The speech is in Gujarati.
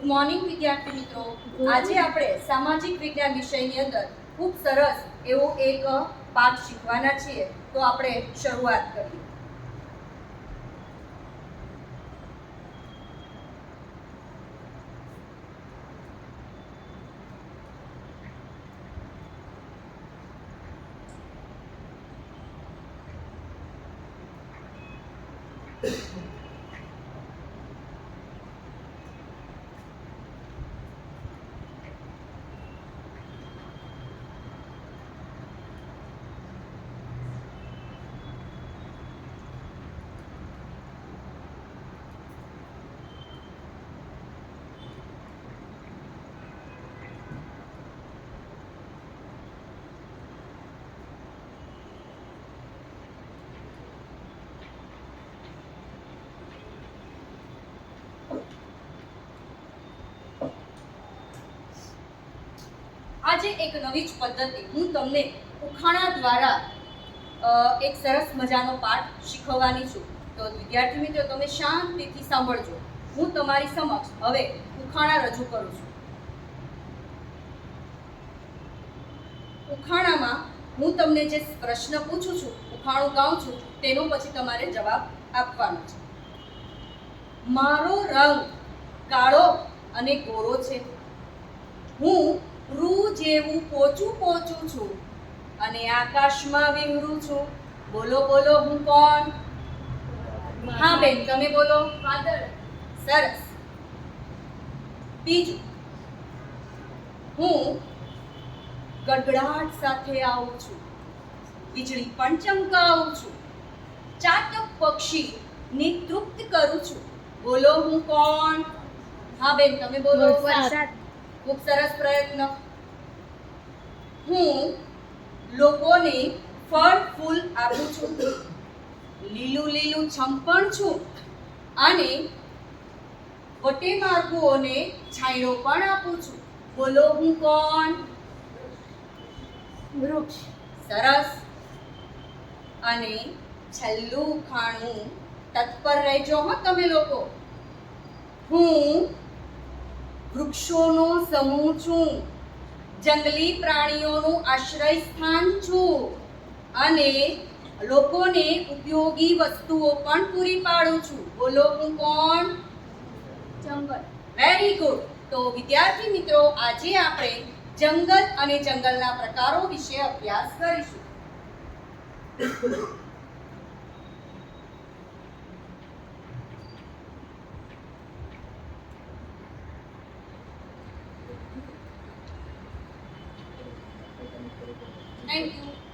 ગુડ મોર્નિંગ વિદ્યાર્થી મિત્રો. આજે આપણે સામાજિક વિજ્ઞાન વિષયની અંદર ખૂબ સરસ એવો એક પાઠ શીખવાના છીએ. તો આપણે શરૂઆત કરીએ. આજે એક નવી જ પદ્ધતિ. હું તમને ઉખાણા દ્વારા એક સરસ મજાનો પાઠ શીખવવાની છું. તો વિદ્યાર્થી મિત્રો, તમે શાંતિથી સાંભળજો. હું તમારી સમક્ષ હવે ઉખાણા રજૂ કરું છું. ઉખાણામાં હું તમને જે પ્રશ્ન પૂછું છું, ઉખાણું ગાઉં છું, તેનો પછી તમારે જવાબ આપવાનો છે. મારો રંગ કાળો અને ગોરો છે. હું રૂ હું પોચું પોચું છું અને આકાશમાં વિમરું છું. બોલો બોલો હું કોણ? હા બેન તમે બોલો. વાદળ સરસ. બીજું. હું ગડગડાટ સાથે આવું છું. વીજળી પણ ચમકાવું છું. ચાતક પક્ષી ને તૃપ્ત કરું છું. બોલો હું કોણ? હા બેન તમે બોલો. વરસાદ. ખૂબ સરસ પ્રયત્ન. હું લોકોને ફળ ફૂલ આપું છું. લીલું લીલું છંપણ છું અને વટે માર્ગોને છાંયો પણ આપું છું. બોલો હું કોણ? વૃક્ષ. સરસ. અને છેલ્લું ખાણું તત્પર રહેજો હો તમે લોકો. હું વૃક્ષોનો સમૂહ છું. જંગલી પ્રાણીઓનું આશ્રય સ્થાન છું. અને લોકોને ઉપયોગી વસ્તુઓ પણ પૂરી પાડું છું. બોલો હું કોણ? જંગલ. વેરી ગુડ તો વિદ્યાર્થી મિત્રો આજે આપણે જંગલ અને જંગલના પ્રકારો વિશે અભ્યાસ કરીશું. Thank you.